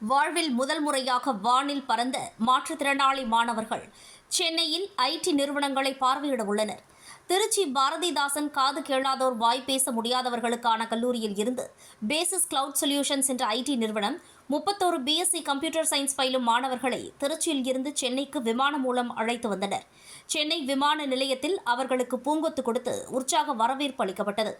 வாழ்வில் முதல் முறையாக வானில் பறந்த மாற்றுத்திறனாளி மாணவர்கள் சென்னையில் ஐடி நிறுவனங்களை பார்வையிட உள்ளனர். திருச்சி பாரதிதாசன் காது கேளாதோர் வாய் பேச முடியாதவர்களுக்கான கல்லூரியில் இருந்து பேசிஸ் கிளவுட் சொல்யூஷன்ஸ் என்ற ஐடி நிறுவனம் முப்பத்தோரு பிஎஸ்சி கம்ப்யூட்டர் சயின்ஸ் பயிலும் மாணவர்களை திருச்சியில் இருந்து சென்னைக்கு விமானம் மூலம் அழைத்து வந்தனர். சென்னை விமான நிலையத்தில் அவர்களுக்கு பூங்கொத்து கொடுத்து உற்சாக வரவேற்பு அளிக்கப்பட்டது.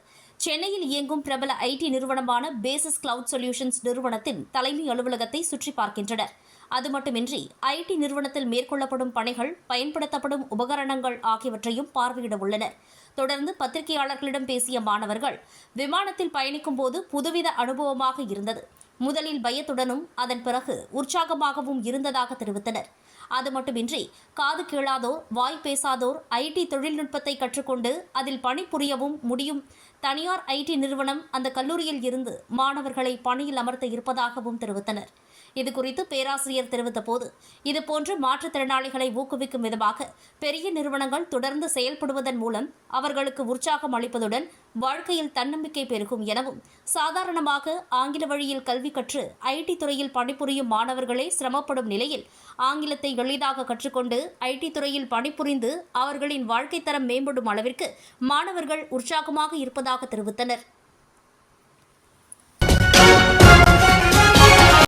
சென்னையில் இயங்கும் பிரபல ஐடி நிறுவனமான பேசிஸ் கிளவுட் சொல்யூஷன்ஸ் நிறுவனத்தின் தலைமை அலுவலகத்தை சுற்றி பார்க்கின்றனர். அது மட்டுமின்றி ஐடி நிறுவனத்தில் மேற்கொள்ளப்படும் பணிகள் பயன்படுத்தப்படும் உபகரணங்கள் ஆகியவற்றையும் பார்வையிட உள்ளனர். தொடர்ந்து பத்திரிகையாளர்களிடம் பேசிய மாணவர்கள் விமானத்தில் பயணிக்கும் போது புதுவித அனுபவமாக இருந்தது. முதலில் பயத்துடனும் அதன் பிறகு உற்சாகமாகவும் இருந்ததாக தெரிவித்தனர். அது மட்டுமின்றி காது கேளாதோர் வாய் பேசாதோர் ஐடி தொழில்நுட்பத்தை கற்றுக்கொண்டு அதில் பணிபுரியவும் முடியும். தனியார் ஐடி நிறுவனம் அந்த கல்லூரியில் இருந்து மாணவர்களை பணியில் அமர்த்த இருப்பதாகவும் தெரிவித்தனர். இதுகுறித்து பேராசிரியர் தெரிவித்தபோது இதுபோன்று மாற்றுத்திறனாளிகளை ஊக்குவிக்கும் விதமாக பெரிய நிறுவனங்கள் தொடர்ந்து செயல்படுவதன் மூலம் அவர்களுக்கு உற்சாகம் அளிப்பதுடன் வாழ்க்கையில் தன்னம்பிக்கை பெருகும் எனவும் சாதாரணமாக ஆங்கில வழியில் கல்வி கற்று ஐடி துறையில் பணிபுரியும் மாணவர்களே சிரமப்படும் நிலையில் ஆங்கிலத்தை எளிதாக கற்றுக்கொண்டு ஐடி துறையில் பணிபுரிந்து அவர்களின் வாழ்க்கை தரம் மேம்படும் அளவிற்கு மாணவர்கள் உற்சாகமாக இருப்பதாக தெரிவித்தனர்.